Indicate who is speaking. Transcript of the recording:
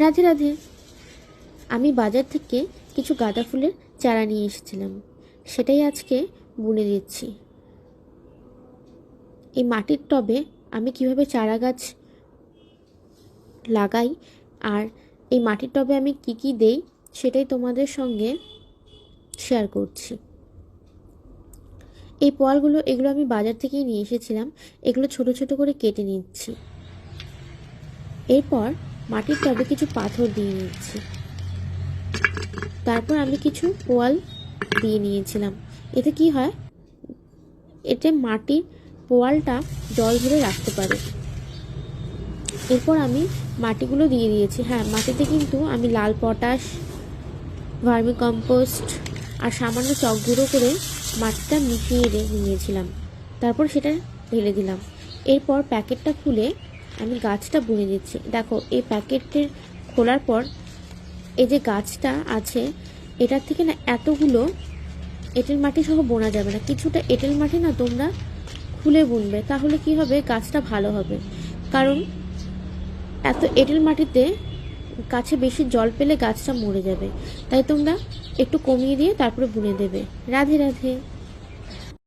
Speaker 1: রাধে রাধে। আমি বাজার থেকে কিছু গাঁদা ফুলের চারা নিয়ে এসেছিলাম। সেটাই আজকে বুনে দিচ্ছি। এই মাটির টবে আমি কীভাবে চারা গাছ লাগাই আর এই মাটির টবে আমি কি কি দেই, সেটাই তোমাদের সঙ্গে শেয়ার করছি। এই পোয়ালগুলো, এগুলো আমি বাজার থেকেই নিয়ে এসেছিলাম। এগুলো ছোট ছোট করে কেটে নিচ্ছি। এরপর মাটির টবে কিছু পাথর দিয়ে নিচ্ছি তারপর আমি কিছু পোয়াল দিয়ে নিয়েছিলাম। এতে কি হয়? এতে মাটির পোয়ালটা জল ধরে রাখতে পারে। এরপর আমি মাটিগুলো দিয়ে দিয়েছি। হ্যাঁ মাটিতে কিন্তু আমি লাল পটাশ ভার্মি কম্পোস্ট আর সামান্য চক গুঁড়ো করে মাটিটা মিশিয়ে নিয়েছিলাম। তারপর সেটা ঢেলে দিলাম। এরপর প্যাকেটটা খুলে আমি গাছটা বুনে দিচ্ছি দেখো, এই প্যাকেটের খোলার পর এই যে গাছটা আছে, এটার থেকে না এতগুলো এঁটেল মাটি সহ বোনা যাবে না। কিছুটা এঁটেল মাটি না তোমরা খুলে বুনবে, তাহলে কি হবে? গাছটা ভালো হবে। কারণ এত এঁটেল মাটিতে গাছে বেশি জল পেলে গাছটা মরে যাবে। তাই তোমরা একটু কমিয়ে দিয়ে তারপরে বুনে দেবে। রাধে রাধে।